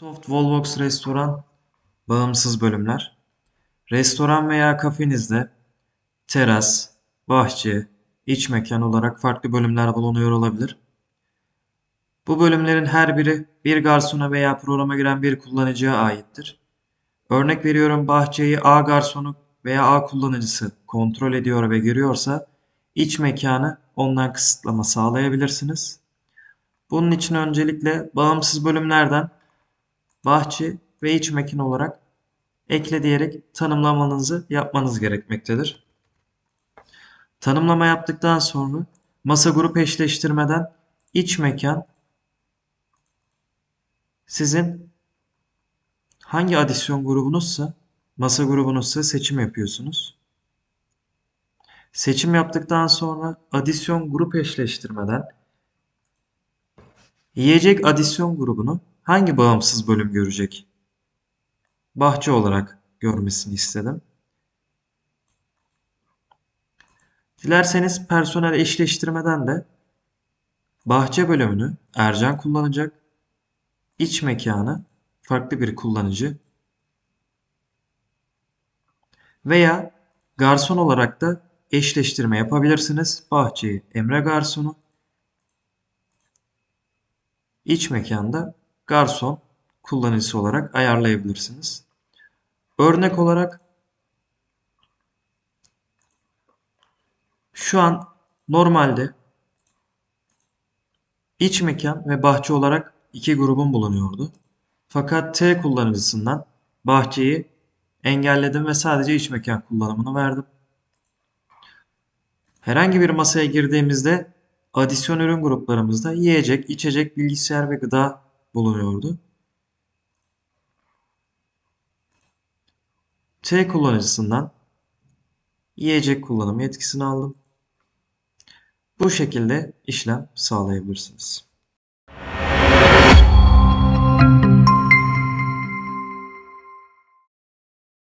Soft Wallbox Restoran bağımsız bölümler. Restoran veya kafenizde teras, bahçe, iç mekan olarak farklı bölümler bulunuyor olabilir. Bu bölümlerin her biri bir garsona veya programa giren bir kullanıcıya aittir. Örnek veriyorum bahçeyi A garsonu veya A kullanıcısı kontrol ediyor ve giriyorsa iç mekanı ondan kısıtlama sağlayabilirsiniz. Bunun için öncelikle bağımsız bölümlerden bahçe ve iç mekan olarak ekle diyerek tanımlamanızı yapmanız gerekmektedir. Tanımlama yaptıktan sonra masa grup eşleştirmeden iç mekan sizin hangi adisyon grubunuzsa masa grubunuzsa seçim yapıyorsunuz. Seçim yaptıktan sonra adisyon grup eşleştirmeden yiyecek adisyon grubunu hangi bağımsız bölüm görecek? Bahçe olarak görmesini istedim. Dilerseniz personel eşleştirmeden de bahçe bölümünü Ercan kullanacak. İç mekanı farklı bir kullanıcı. Veya garson olarak da eşleştirme yapabilirsiniz. Bahçeyi Emre garsonu. İç mekanda garson kullanıcısı olarak ayarlayabilirsiniz. Örnek olarak şu an normalde iç mekan ve bahçe olarak iki grubum bulunuyordu. Fakat T kullanıcısından bahçeyi engelledim ve sadece iç mekan kullanımını verdim. Herhangi bir masaya girdiğimizde adisyon ürün gruplarımızda yiyecek, içecek, bilgisayar ve gıda bulunuyordu. T kullanıcısından yiyecek kullanım yetkisini aldım. Bu şekilde işlem sağlayabilirsiniz.